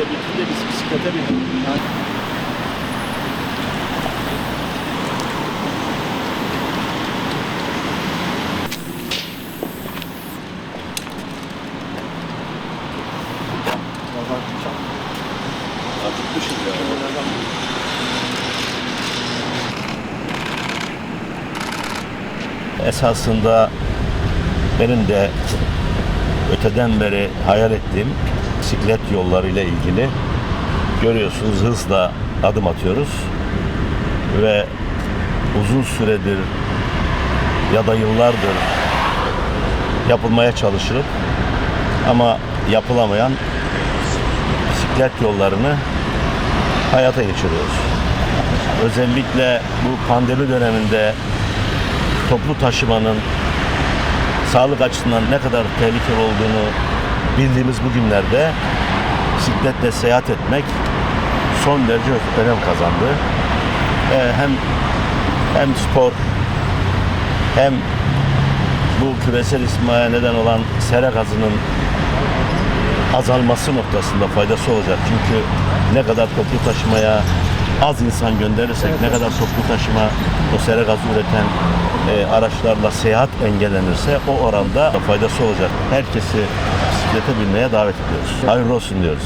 bitti de biz bisiklete binelim. Acıkmışız ya. Esasında benim de öteden beri hayal ettiğim bisiklet yollarıyla ilgili görüyorsunuz hızla adım atıyoruz ve uzun süredir ya da yıllardır yapılmaya çalışılıp ama yapılamayan bisiklet yollarını hayata geçiriyoruz. Özellikle bu pandemi döneminde toplu taşımanın sağlık açısından ne kadar tehlikeli olduğunu bildiğimiz bu günlerde bisikletle seyahat etmek son derece önem kazandı. Ee, hem hem spor hem bu küresel ısınmaya neden olan sera gazının azalması noktasında faydası olacak. Çünkü ne kadar toplu taşımaya az insan gönderirsek, ne kadar toplu taşıma o sera gazı üreten e, araçlarla seyahat engellenirse o oranda faydası olacak. Herkesi bisiklete binmeye davet ediyoruz. Hayırlı olsun diyoruz.